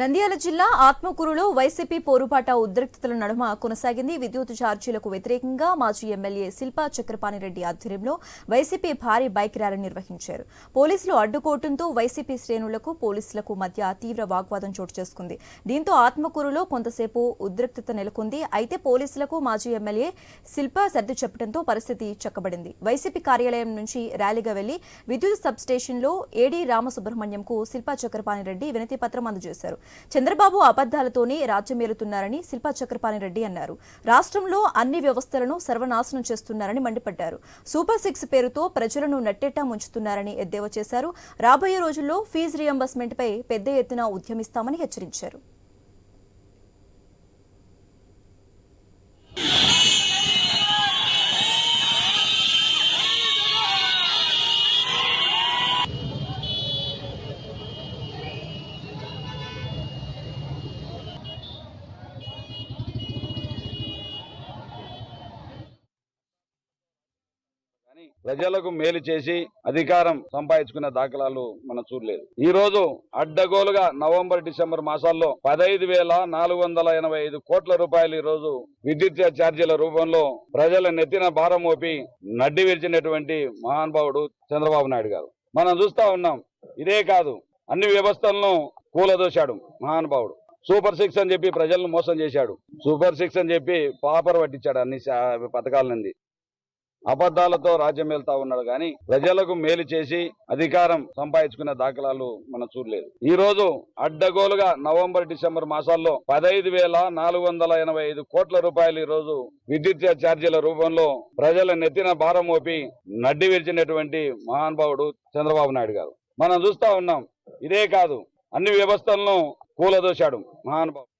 నంద్యాల జిల్లా ఆత్మకూరులో వైసీపీ పోరుపాట ఉద్రిక్తతల నడుమ కొనసాగింది. విద్యుత్ ఛార్జీలకు వ్యతిరేకంగా మాజీ ఎమ్మెల్యే శిల్పా చక్రపాణిరెడ్డి ఆధ్వర్యంలో వైసీపీ భారీ బైక్ ర్యాలీ నిర్వహించారు. పోలీసులు అడ్డుకోవడంతో వైసీపీ శ్రేణులకు పోలీసులకు మధ్య తీవ్ర వాగ్వాదం చోటు చేసుకుంది. దీంతో ఆత్మకూరులో కొంతసేపు ఉద్రిక్తత నెలకొంది. అయితే పోలీసులకు మాజీ ఎమ్మెల్యే శిల్పా సర్ది చెప్పడంతో పరిస్థితి చక్కబడింది. వైసీపీ కార్యాలయం నుంచి ర్యాలీగా వెళ్ళి విద్యుత్ సబ్ స్టేషన్లో ఏడీ రామసుబ్రహ్మణ్యంకు శిల్పా చక్రపాణిరెడ్డి వినతి పత్రం అందజేశారు. చంద్రబాబు అబద్దాలతోనే రాజ్యమేలుతున్నారని శిల్పా చక్రపాణి రెడ్డి అన్నారు. రాష్ట్రంలో అన్ని వ్యవస్థలను సర్వనాశనం చేస్తున్నారని మండిపడ్డారు. సూపర్ సిక్స్ పేరుతో ప్రజలను నట్టేటా ముంచుతున్నారని ఎద్దేవా చేశారు. రాబోయే రోజుల్లో ఫీజు రియంబర్స్మెంట్పై పెద్ద ఎత్తున ఉద్యమిస్తామని హెచ్చరించారు. ప్రజలకు మేలు చేసి అధికారం సంపాదించుకున్న దాఖలాలు మనం చూడలేదు. ఈ రోజు అడ్డగోలుగా నవంబర్ డిసెంబర్ మాసాల్లో పదహైదు వేల నాలుగు వందల ఎనభై ఐదు కోట్ల రూపాయలు ఈ రోజు విద్యుత్ ఛార్జీల రూపంలో ప్రజల నెత్తిన భారం మోపి నడ్డి విరిచినటువంటి మహానుభావుడు చంద్రబాబు నాయుడు గారు. మనం చూస్తా ఉన్నాం ఇదే కాదు అన్ని వ్యవస్థలను కూలదోశాడు మహానుభావుడు. సూపర్ సిక్స్ అని చెప్పి ప్రజలను మోసం చేశాడు. సూపర్ సిక్స్ అని చెప్పి పాపర్ పట్టించాడు అన్ని పథకాల నుండి. అబద్దాలతో రాజ్యం వెళ్తా ఉన్నాడు కానీ ప్రజలకు మేలు చేసి అధికారం సంపాదించుకునే దాఖలాలు మనం చూడలేదు. ఈ రోజు అడ్డగోలుగా నవంబర్ డిసెంబర్ మాసాల్లో పదహైదు వేల నాలుగు వందల ఎనభై ఐదు కోట్ల రూపాయలు ఈ రోజు విద్యుత్ ఛార్జీల రూపంలో ప్రజల నెత్తిన భారం మోపి నడ్డి విరిచినటువంటి మహానుభావుడు చంద్రబాబు నాయుడు గారు. మనం చూస్తా ఉన్నాం ఇదే కాదు అన్ని వ్యవస్థలను కూలదోశాడు మహానుభావుడు.